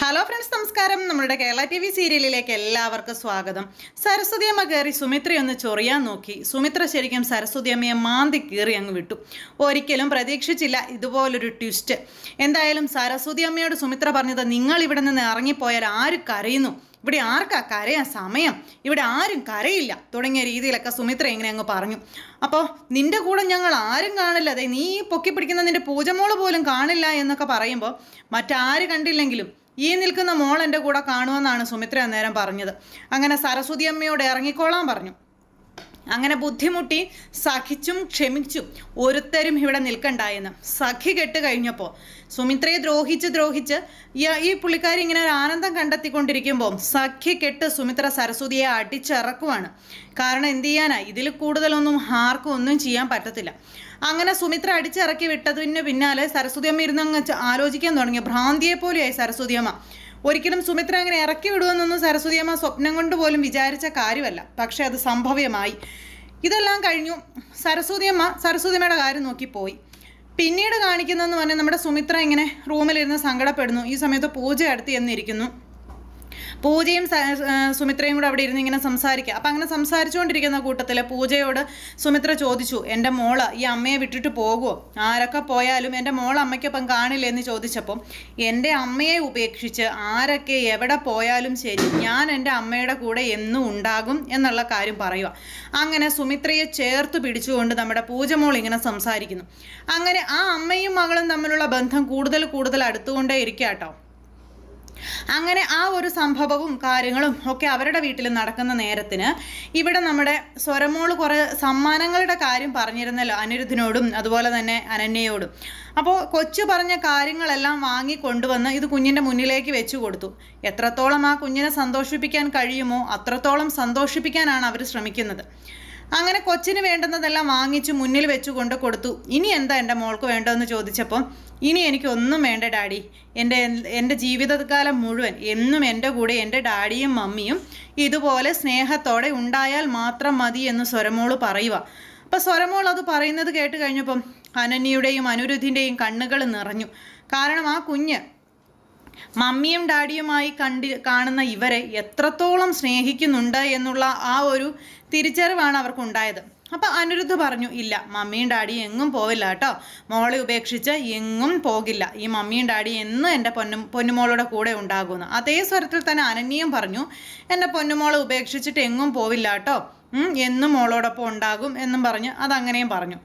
Hello friends നമസ്കാരം. നമ്മുടെ Kerala T V സീരിയലിലേക്ക് എല്ലാവർക്കും സ്വാഗതം. സരസ്വതിയമ്മ കയറി സുമിത്രയൊന്ന് ചൊറിയാൻ നോക്കി. സുമിത്ര ശരിക്കും സരസ്വതിയമ്മയെ മാന്തി കീറി അങ്ങ് വിട്ടു. ഒരിക്കലും പ്രതീക്ഷിച്ചില്ല ഇതുപോലൊരു ട്വിസ്റ്റ് എന്തായാലും സരസ്വതിയമ്മയോട് സുമിത്ര പറഞ്ഞത് നിങ്ങൾ ഇവിടെ നിന്ന് ഇറങ്ങിപ്പോയാൽ ആര് കരയുന്നു? ഇവിടെ ആർക്കാ കരയാൻ സമയം? ഇവിടെ ആരും കരയില്ല തുടങ്ങിയ രീതിയിലൊക്കെ സുമിത്ര ഇങ്ങനെ അങ്ങ് പറഞ്ഞു. അപ്പോൾ നിന്റെ കൂടെ ഞങ്ങൾ ആരും കാണില്ല. അതെ നീ പൊക്കി പിടിക്കുന്ന നിന്റെ പൂജമോൾ പോലും കാണില്ല എന്നൊക്കെ പറയുമ്പോൾ മറ്റാര് കണ്ടില്ലെങ്കിലും ഈ നിൽക്കുന്ന മോൾ എന്റെ കൂടെ കാണുമെന്നാണ് സുമിത്ര അന്നേരം പറഞ്ഞത്. അങ്ങനെ സരസ്വതി അമ്മയോട് ഇറങ്ങിക്കോളാൻ പറഞ്ഞു. അങ്ങനെ ബുദ്ധിമുട്ടി സഖിച്ചും ക്ഷമിച്ചും ഒരുത്തരും ഇവിടെ നിൽക്കണ്ടായെന്ന്. സഖി കെട്ട് കഴിഞ്ഞപ്പോൾ സുമിത്രയെ ദ്രോഹിച്ച് ദ്രോഹിച്ച് ഈ- പുള്ളിക്കാരി ഇങ്ങനെ ഒരു ആനന്ദം കണ്ടെത്തിക്കൊണ്ടിരിക്കുമ്പോൾ സഖി കെട്ട് സുമിത്ര സരസ്വതിയെ അടിച്ചിറക്കുവാണ്. കാരണം എന്ത് ചെയ്യാനാ? ഇതിൽ കൂടുതലൊന്നും ആർക്കും ഒന്നും ചെയ്യാൻ പറ്റത്തില്ല. അങ്ങനെ സുമിത്ര അടിച്ചിറക്കി വിട്ടതിന് പിന്നാലെ സരസ്വതി അമ്മ ഇരുന്ന് അങ്ങ് ആലോചിക്കാൻ തുടങ്ങി. ഭ്രാന്തിയെ പോലെയായി സരസ്വതി അമ്മ. ഒരിക്കലും സുമിത്ര അങ്ങനെ ഇറക്കി വിടുമെന്നൊന്നും സരസ്വതി അമ്മ സ്വപ്നം കൊണ്ട് പോലും വിചാരിച്ച കാര്യമല്ല. പക്ഷെ അത് സംഭവ്യമായി. ഇതെല്ലാം കഴിഞ്ഞു സരസ്വതി അമ്മ സരസ്വതി അമ്മയുടെ കാര്യം നോക്കി പോയി. പിന്നീട് കാണിക്കുന്നതെന്ന് പറഞ്ഞാൽ നമ്മുടെ സുമിത്ര ഇങ്ങനെ റൂമിലിരുന്ന് സങ്കടപ്പെടുന്നു. ഈ സമയത്ത് പൂജ അടുത്ത് ചെന്നിരിക്കുന്നു. പൂജയും സുമിത്രയും കൂടെ അവിടെ ഇരുന്ന് ഇങ്ങനെ സംസാരിക്കുക. അപ്പം അങ്ങനെ സംസാരിച്ചുകൊണ്ടിരിക്കുന്ന കൂട്ടത്തിൽ പൂജയോട് സുമിത്ര ചോദിച്ചു എന്റെ മോൾ ഈ അമ്മയെ വിട്ടിട്ട് പോകുമോ ആരൊക്കെ പോയാലും എന്റെ മോൾ അമ്മയ്ക്കൊപ്പം കാണില്ല എന്ന് ചോദിച്ചപ്പം എന്റെ അമ്മയെ ഉപേക്ഷിച്ച് ആരൊക്കെ എവിടെ പോയാലും ശരി ഞാൻ എന്റെ അമ്മയുടെ കൂടെ എന്നും ഉണ്ടാകും എന്നുള്ള കാര്യം പറയുക. അങ്ങനെ സുമിത്രയെ ചേർത്ത് പിടിച്ചുകൊണ്ട് നമ്മുടെ പൂജമോൾ ഇങ്ങനെ സംസാരിക്കുന്നു. അങ്ങനെ ആ അമ്മയും മകളും തമ്മിലുള്ള ബന്ധം കൂടുതൽ കൂടുതൽ അടുത്തുകൊണ്ടേ ഇരിക്കുക കേട്ടോ അങ്ങനെ ആ ഒരു സംഭവവും കാര്യങ്ങളും ഒക്കെ അവരുടെ വീട്ടിൽ നടക്കുന്ന നേരത്തിന് ഇവിടെ നമ്മുടെ സ്വരമോൾ കുറേ സമ്മാനങ്ങളുടെ കാര്യം പറഞ്ഞിരുന്നല്ലോ അനിരുദ്ധിനോടും അതുപോലെ തന്നെ അനന്യയോടും. അപ്പോൾ കൊച്ചു പറഞ്ഞ കാര്യങ്ങളെല്ലാം വാങ്ങി കൊണ്ടുവന്ന് ഇത് കുഞ്ഞിന്റെ മുന്നിലേക്ക് വെച്ചു കൊടുത്തു. എത്രത്തോളം ആ കുഞ്ഞിനെ സന്തോഷിപ്പിക്കാൻ കഴിയുമോ അത്രത്തോളം സന്തോഷിപ്പിക്കാനാണ് അവർ ശ്രമിക്കുന്നത്. അങ്ങനെ കൊച്ചിന് വേണ്ടുന്നതെല്ലാം വാങ്ങിച്ച് മുന്നിൽ വെച്ചുകൊണ്ട് കൊടുത്തു. ഇനി എന്താ എന്റെ മോൾക്ക് വേണ്ടതെന്ന് ചോദിച്ചപ്പോൾ ഇനി എനിക്കൊന്നും വേണ്ട ഡാഡി. എന്റെ എന്റെ ജീവിതകാലം മുഴുവൻ എന്നും എന്റെ കൂടെ എന്റെ ഡാഡിയും മമ്മിയും ഇതുപോലെ സ്നേഹത്തോടെ ഉണ്ടായാൽ മാത്രം മതി എന്ന് സ്വരമോൾ പറയുക. അപ്പോൾ സ്വരമോൾ അത് പറയുന്നത് കേട്ട് കഴിഞ്ഞപ്പം അനന്യയുടെയും അനുരുദ്ധിന്റെയും കണ്ണുകൾ നിറഞ്ഞു. കാരണം ആ കുഞ്ഞ് മമ്മിയും ഡാഡിയുമായി കണ്ടി കാണുന്ന ഇവരെ എത്രത്തോളം സ്നേഹിക്കുന്നുണ്ട് എന്നുള്ള ആ ഒരു തിരിച്ചറിവാണ് അവർക്കുണ്ടായത്. അപ്പം അനിരുദ്ധ പറഞ്ഞു ഇല്ല മമ്മിയും ഡാഡിയും എങ്ങും പോവില്ല കേട്ടോ. മോളെ ഉപേക്ഷിച്ച് എങ്ങും പോകില്ല. ഈ മമ്മിയും ഡാഡിയും എന്നും എന്റെ പൊന്നു പൊന്നുമോളുടെ കൂടെ ഉണ്ടാകുമെന്ന് അതേ സ്വരത്തിൽ തന്നെ അനന്യയും പറഞ്ഞു എന്റെ പൊന്നുമോളെ ഉപേക്ഷിച്ചിട്ട് എങ്ങും പോവില്ല കേട്ടോ. എന്നും മോളോടൊപ്പം ഉണ്ടാകും എന്നും പറഞ്ഞ് അതങ്ങനെയും പറഞ്ഞു.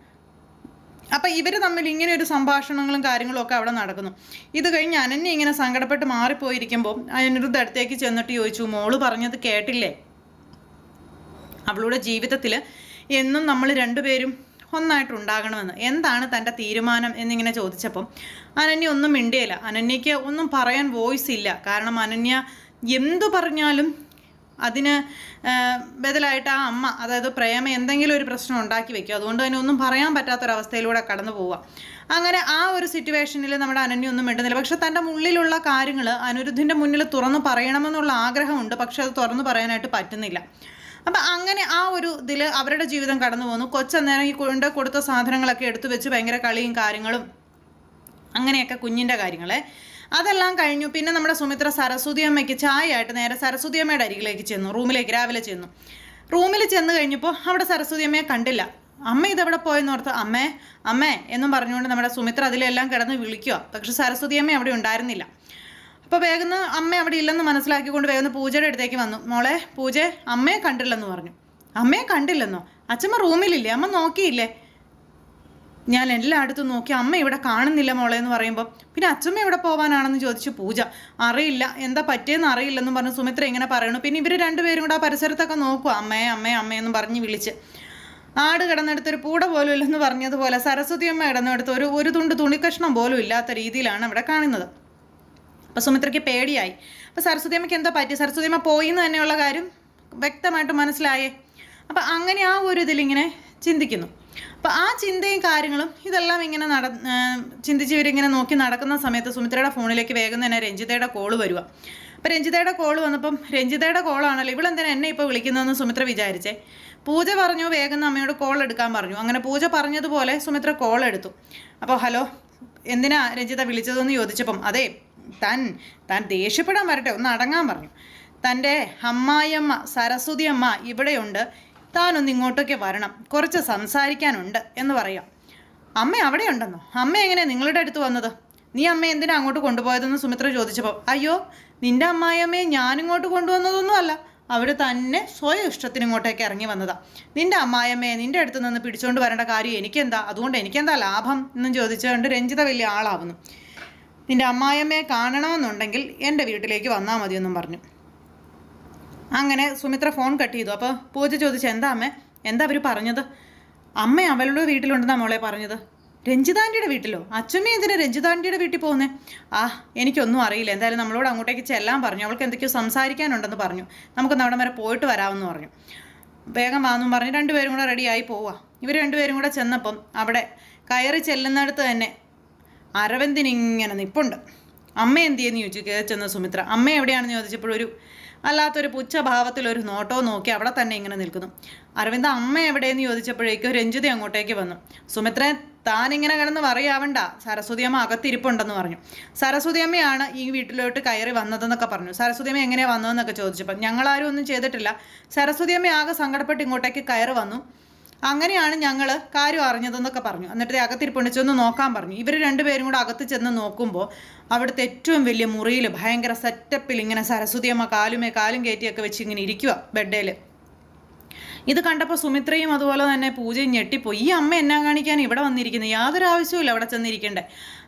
അപ്പം ഇവർ തമ്മിൽ ഇങ്ങനെ ഒരു സംഭാഷണങ്ങളും കാര്യങ്ങളും ഒക്കെ അവിടെ നടക്കുന്നു. ഇത് കഴിഞ്ഞ് അനന്യ ഇങ്ങനെ സങ്കടപ്പെട്ട് മാറിപ്പോയിരിക്കുമ്പോൾ അനിരുദ്ധ അടുത്തേക്ക് ചെന്നിട്ട് ചോദിച്ചു മോൾ പറഞ്ഞത് കേട്ടില്ലേ? അവളുടെ ജീവിതത്തിൽ എന്നും നമ്മൾ രണ്ടുപേരും ഒന്നായിട്ടുണ്ടാകണമെന്ന്. എന്താണ് തന്റെ തീരുമാനം? എന്നിങ്ങനെ ചോദിച്ചപ്പം അനന്യ ഒന്നും മിണ്ടിയില്ല. അനന്യയ്ക്ക് ഒന്നും പറയാൻ വോയിസ് ഇല്ല. കാരണം അനന്യ എന്തു പറഞ്ഞാലും അതിന് ബദലായിട്ട് ആ അമ്മ അതായത് പ്രേമ എന്തെങ്കിലും ഒരു പ്രശ്നം ഉണ്ടാക്കി വെക്കും. അതുകൊണ്ട് തന്നെ ഒന്നും പറയാൻ പറ്റാത്തൊരവസ്ഥയിലൂടെ കടന്നു പോവുക. അങ്ങനെ ആ ഒരു സിറ്റുവേഷനിൽ നമ്മുടെ അനന്യ ഒന്നും മിണ്ടുന്നില്ല. പക്ഷെ തന്റെ ഉള്ളിലുള്ള കാര്യങ്ങൾ അനിരുദ്ധിന്റെ മുന്നിൽ തുറന്നു പറയണമെന്നുള്ള ആഗ്രഹമുണ്ട്. പക്ഷെ അത് തുറന്നു പറയാനായിട്ട് പറ്റുന്നില്ല. അപ്പം അങ്ങനെ ആ ഒരു ഇതിൽ അവരുടെ ജീവിതം കടന്നു പോകുന്നു കൊച്ചന്നേരം ഈ കൊണ്ട് കൊടുത്ത സാധനങ്ങളൊക്കെ എടുത്തു വെച്ച് ഭയങ്കര കളിയും കാര്യങ്ങളും അങ്ങനെയൊക്കെ കുഞ്ഞിന്റെ കാര്യങ്ങളെ അതെല്ലാം കഴിഞ്ഞു. പിന്നെ നമ്മുടെ സുമിത്ര സരസ്വതി അമ്മയ്ക്ക് ചായ ആയിട്ട് നേരെ സരസ്വതി അമ്മയുടെ അരികിലേക്ക് ചെന്നു. റൂമിലേക്ക് രാവിലെ ചെന്നു. റൂമിൽ ചെന്ന് കഴിഞ്ഞപ്പോൾ അവിടെ സരസ്വതി അമ്മയെ കണ്ടില്ല. അമ്മ ഇതെവിടെ പോയെന്ന് ഓർത്ത് അമ്മേ അമ്മേ എന്നും പറഞ്ഞുകൊണ്ട് നമ്മുടെ സുമിത്ര അതിലെല്ലാം കിടന്ന് വിളിക്കുക പക്ഷെ സരസ്വതി അമ്മ അവിടെ ഉണ്ടായിരുന്നില്ല. അപ്പോൾ വേഗം അമ്മ അവിടെ ഇല്ലെന്ന് മനസ്സിലാക്കിക്കൊണ്ട് വേഗം പൂജയുടെ അടുത്തേക്ക് വന്നു. മോളെ പൂജ അമ്മയെ കണ്ടില്ലെന്ന് പറഞ്ഞു. അമ്മയെ കണ്ടില്ലെന്നോ? അച്ഛമ്മ റൂമിലില്ലേ? അമ്മ നോക്കിയില്ലേ? ഞാൻ എല്ലായിടത്തും നോക്കി അമ്മ ഇവിടെ കാണുന്നില്ല മോളെ എന്ന് പറയുമ്പോൾ പിന്നെ അച്ഛമ്മ എവിടെ പോകാനാണെന്ന് ചോദിച്ചു പൂജ. അറിയില്ല. എന്താ പറ്റിയെന്ന് അറിയില്ലെന്നും പറഞ്ഞു സുമിത്ര ഇങ്ങനെ പറയണു. പിന്നെ ഇവർ രണ്ടുപേരും കൂടെ ആ പരിസരത്തൊക്കെ നോക്കുക അമ്മയെ അമ്മയെ അമ്മയെന്ന് പറഞ്ഞ് വിളിച്ച്. ആട് കിടന്നെടുത്തൊരു പൂട പോലും ഇല്ലെന്ന് പറഞ്ഞതുപോലെ സരസ്വതി അമ്മ കിടന്നെടുത്ത് ഒരു ഒരു തുണ്ട് തുണിക്കഷ്ണം പോലും ഇല്ലാത്ത രീതിയിലാണ് ഇവിടെ കാണുന്നത്. അപ്പോൾ സുമിത്രയ്ക്ക് പേടിയായി. അപ്പോൾ സരസ്വതി അമ്മയ്ക്ക് എന്താ പറ്റി? സരസ്വതി അമ്മ പോയി എന്ന് തന്നെയുള്ള കാര്യം വ്യക്തമായിട്ട് മനസ്സിലായേ. അപ്പം അങ്ങനെ ആ ഒരു ഇതിലിങ്ങനെ ചിന്തിക്കുന്നു. അപ്പോൾ ആ ചിന്തയും കാര്യങ്ങളും ഇതെല്ലാം ഇങ്ങനെ നട ചിന്തിച്ച് ഇവരിങ്ങനെ നോക്കി നടക്കുന്ന സമയത്ത് സുമിത്രയുടെ ഫോണിലേക്ക് വേഗം തന്നെ രഞ്ജിതയുടെ കോൾ വരിക അപ്പോൾ രഞ്ജിതയുടെ കോൾ വന്നപ്പം രഞ്ജിതയുടെ കോളാണല്ലോ ഇവളെന്തിനാ എന്നെ ഇപ്പോൾ വിളിക്കുന്നതെന്ന് സുമിത്ര വിചാരിച്ചേ? പൂജ പറഞ്ഞു വേഗം അമ്മയോട് കോൾ എടുക്കാൻ പറഞ്ഞു. അങ്ങനെ പൂജ പറഞ്ഞതുപോലെ സുമിത്ര കോൾ എടുത്തു. അപ്പോൾ ഹലോ എന്തിനാ രഞ്ജിത വിളിച്ചതെന്ന് ചോദിച്ചപ്പം? അതെ താൻ താൻ ദേഷ്യപ്പെടാൻ വരട്ടെ ഒന്ന് അടങ്ങാൻ പറഞ്ഞു. തന്റെ അമ്മായിയമ്മ സരസ്വതി അമ്മ ഇവിടെയുണ്ട്. താനൊന്ന് ഇങ്ങോട്ടൊക്കെ വരണം. കുറച്ച് സംസാരിക്കാനുണ്ട് എന്ന് പറയാം. അമ്മ അവിടെ ഉണ്ടെന്നോ അമ്മ എങ്ങനെ നിങ്ങളുടെ അടുത്ത് വന്നത്? നീ അമ്മ എന്തിനാ അങ്ങോട്ട് കൊണ്ടുപോയതെന്ന് സുമിത്ര ചോദിച്ചപ്പോൾ അയ്യോ നിന്റെ അമ്മായിയമ്മയെ ഞാനിങ്ങോട്ട് കൊണ്ടുവന്നതൊന്നും അല്ല. അവർ തന്നെ സ്വയം ഇഷ്ടത്തിന് ഇങ്ങോട്ടേക്ക് ഇറങ്ങി വന്നതാ. നിന്റെ അമ്മായിയമ്മയെ നിന്റെ അടുത്ത് നിന്ന് പിടിച്ചുകൊണ്ട് വരേണ്ട കാര്യം എനിക്കെന്താ? അതുകൊണ്ട് എനിക്കെന്താ ലാഭം? എന്നും ചോദിച്ചുകൊണ്ട് രഞ്ജിത വലിയ ആളാവുന്നു. നിന്റെ അമ്മായിയമ്മയെ കാണണമെന്നുണ്ടെങ്കിൽ എന്റെ വീട്ടിലേക്ക് വന്നാൽ മതിയെന്നും പറഞ്ഞു. അങ്ങനെ സുമിത്ര ഫോൺ കട്ട് ചെയ്തു. അപ്പോൾ പൂജ ചോദിച്ചു എന്താ അമ്മ? എന്താ അവർ പറഞ്ഞത്? അമ്മ അവളുടെ വീട്ടിലുണ്ടെന്നാ മോളെ പറഞ്ഞത്. രഞ്ജിതാന്റിയുടെ വീട്ടിലോ? അച്ഛമ്മ എന്തിനാ രഞ്ജിതാന്റിയുടെ വീട്ടിൽ പോകുന്നേ? ആ എനിക്കൊന്നും അറിയില്ല. എന്തായാലും നമ്മളോട് അങ്ങോട്ടേക്ക് ചെല്ലാൻ പറഞ്ഞു. അവൾക്ക് എന്തൊക്കെയോ സംസാരിക്കാനുണ്ടെന്ന് പറഞ്ഞു. നമുക്ക് അവിടെ വരെ പോയിട്ട് വരാമെന്ന് പറഞ്ഞു. വേഗം വാന്നും പറഞ്ഞ്. രണ്ടുപേരും കൂടെ റെഡിയായി പോവുക ഇവർ രണ്ടുപേരും കൂടെ ചെന്നപ്പം അവിടെ കയറി ചെല്ലുന്നിടത്ത് തന്നെ അരവിന്ദിനിങ്ങനെ നിപ്പുണ്ട്. അമ്മ എന്ത് ചെയ്യുന്നു? ചോദിച്ചു കയറി ചെന്ന സുമിത്ര അമ്മ എവിടെയാണെന്ന് ചോദിച്ചപ്പോൾ ഒരു അല്ലാത്തൊരു പുച്ഛഭാവത്തിൽ ഒരു നോട്ടോ നോക്കി അവിടെ തന്നെ ഇങ്ങനെ നിൽക്കുന്നു. അരവിന്ദ അമ്മ എവിടെയെന്ന് ചോദിച്ചപ്പോഴേക്കും രഞ്ജിത അങ്ങോട്ടേക്ക് വന്നു. സുമിത്ര താനിങ്ങനെ കിടന്ന് പറയാവണ്ട സരസ്വതി അമ്മ അകത്തിരിപ്പുണ്ടെന്ന് പറഞ്ഞു. സരസ്വതി അമ്മയാണ് ഈ വീട്ടിലോട്ട് കയറി വന്നതെന്നൊക്കെ പറഞ്ഞു. സരസ്വതി അമ്മ എങ്ങനെയാണ് വന്നതെന്നൊക്കെ ചോദിച്ചപ്പോൾ ഞങ്ങളാരും ഒന്നും ചെയ്തിട്ടില്ല. സരസ്വതി അമ്മ ആകെ സങ്കടപ്പെട്ട് ഇങ്ങോട്ടേക്ക് കയറി വന്നു. അങ്ങനെയാണ് ഞങ്ങൾ കാര്യം അറിഞ്ഞതെന്നൊക്കെ പറഞ്ഞു. എന്നിട്ട് അകത്തിരിപ്പുണ്ട് ചെന്ന് നോക്കാൻ പറഞ്ഞു. ഇവർ രണ്ടുപേരും കൂടെ അകത്ത് ചെന്ന് നോക്കുമ്പോൾ അവിടുത്തെ ഏറ്റവും വലിയ മുറിയിൽ ഭയങ്കര സെറ്റപ്പിൽ ഇങ്ങനെ സരസ്വതിയമ്മ കാലുമേ കാലും കയറ്റിയൊക്കെ വെച്ച് ഇങ്ങനെ ഇരിക്കുക ബെഡേൽ ഇത് കണ്ടപ്പോൾ സുമിത്രയും അതുപോലെ തന്നെ പൂജയും ഞെട്ടിപ്പോയി. ഈ അമ്മ എന്നാ കാണിക്കാൻ ഇവിടെ വന്നിരിക്കുന്നത് യാതൊരു ആവശ്യവുമില്ല അവിടെ ചെന്നിരിക്കണ്ടേ.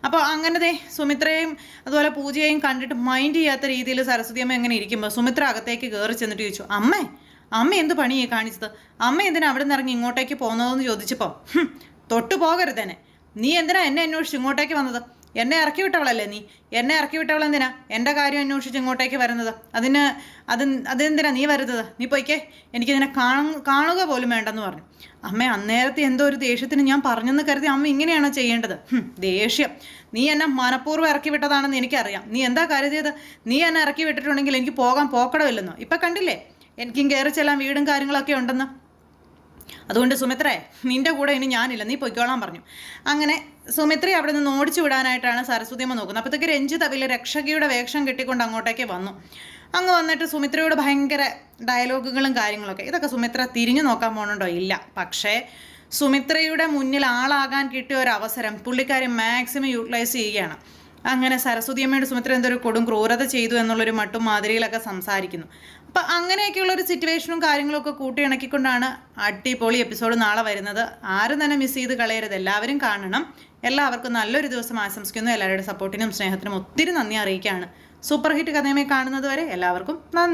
അപ്പോൾ അങ്ങനത്തെ സുമിത്രയും അതുപോലെ പൂജയെയും കണ്ടിട്ട് മൈൻഡ് ചെയ്യാത്ത രീതിയിൽ സരസ്വതി അമ്മ എങ്ങനെ ഇരിക്കുമ്പോൾ സുമിത്ര അകത്തേക്ക് കയറി ചെന്നിട്ട് ചോദിച്ചു അമ്മേ അമ്മ എന്ത് പണിയേ കാണിച്ചത്? അമ്മ എന്തിനാ അവിടെ നിന്ന് ഇറങ്ങി ഇങ്ങോട്ടേക്ക് പോകുന്നതെന്ന് ചോദിച്ചപ്പോൾ "ഹും, തൊട്ടു പോകരുതേനെ നീ എന്തിനാ എന്നെ അന്വേഷിച്ച് ഇങ്ങോട്ടേക്ക് വന്നത്? എന്നെ ഇറക്കി വിട്ടവളല്ലേ നീ? എന്നെ ഇറക്കി വിട്ടവളെന്തിനാ എന്റെ കാര്യം അന്വേഷിച്ച് ഇങ്ങോട്ടേക്ക് വരുന്നത്? അതിന് അത് അതെന്തിനാ നീ വരുന്നത്? നീ പോയിക്കേ. എനിക്കിതിനെ കാണു കാണുക പോലും വേണ്ടെന്ന് പറഞ്ഞു. അമ്മ അന്നേരത്തെ എന്തോ ഒരു ദേഷ്യത്തിന് ഞാൻ പറഞ്ഞെന്ന് കരുതി അമ്മ ഇങ്ങനെയാണ് ചെയ്യേണ്ടത്? ദേഷ്യം. നീ എന്നെ മനഃപൂർവം ഇറക്കി വിട്ടതാണെന്ന് എനിക്കറിയാം. നീ എന്താ കരുതിയത് നീ എന്നെ ഇറക്കി വിട്ടിട്ടുണ്ടെങ്കിൽ എനിക്ക് പോകാൻ പോക്കടമില്ലെന്നോ ഇപ്പം കണ്ടില്ലേ? എനിക്കും കയറി ചെല്ലാൻ വീടും കാര്യങ്ങളൊക്കെ ഉണ്ടെന്ന്. അതുകൊണ്ട് സുമിത്രേ നിന്റെ കൂടെ ഇനി ഞാനില്ല. നീ പൊയ്ക്കോളാൻ പറഞ്ഞു. അങ്ങനെ സുമിത്രയെ അവിടെ നിന്ന് ഓടിച്ചു വിടാനായിട്ടാണ് സരസ്വതിയമ്മ നോക്കുന്നത്. അപ്പോഴത്തേക്ക് രഞ്ജിത് വലിയ രക്ഷകിയുടെ വേഷം കെട്ടിക്കൊണ്ട് അങ്ങോട്ടേക്ക് വന്നു. അങ്ങ് വന്നിട്ട് സുമിത്രയോട് ഭയങ്കര ഡയലോഗുകളും കാര്യങ്ങളൊക്കെ. ഇതൊക്കെ സുമിത്ര തിരിഞ്ഞു നോക്കാൻ പോകണുണ്ടോ ഇല്ല. പക്ഷേ സുമിത്രയുടെ മുന്നിൽ ആളാകാൻ കിട്ടിയ ഒരു അവസരം പുള്ളിക്കാരി മാക്സിമം യൂട്ടിലൈസ് ചെയ്യുകയാണ്. അങ്ങനെ സരസ്വതിയമ്മയുടെ സുമിത്ര എന്തൊരു കൊടും ക്രൂരത ചെയ്തു എന്നുള്ളൊരു മട്ടും മാതിരിയിലൊക്കെ സംസാരിക്കുന്നു. അപ്പം അങ്ങനെയൊക്കെയുള്ള ഒരു സിറ്റുവേഷനും കാര്യങ്ങളൊക്കെ കൂട്ടിയിണക്കിക്കൊണ്ടാണ് അടിപൊളി എപ്പിസോഡ് നാളെ വരുന്നത്. ആരും തന്നെ മിസ് ചെയ്ത് കളയരുത്. എല്ലാവരും കാണണം. എല്ലാവർക്കും നല്ലൊരു ദിവസം ആശംസിക്കുന്നു. എല്ലാവരുടെ സപ്പോർട്ടിനും സ്നേഹത്തിനും ഒത്തിരി നന്ദി അറിയിക്കുകയാണ്. സൂപ്പർ ഹിറ്റ് കഥയുമായി കാണുന്നത് വരെ എല്ലാവർക്കും നന്ദി.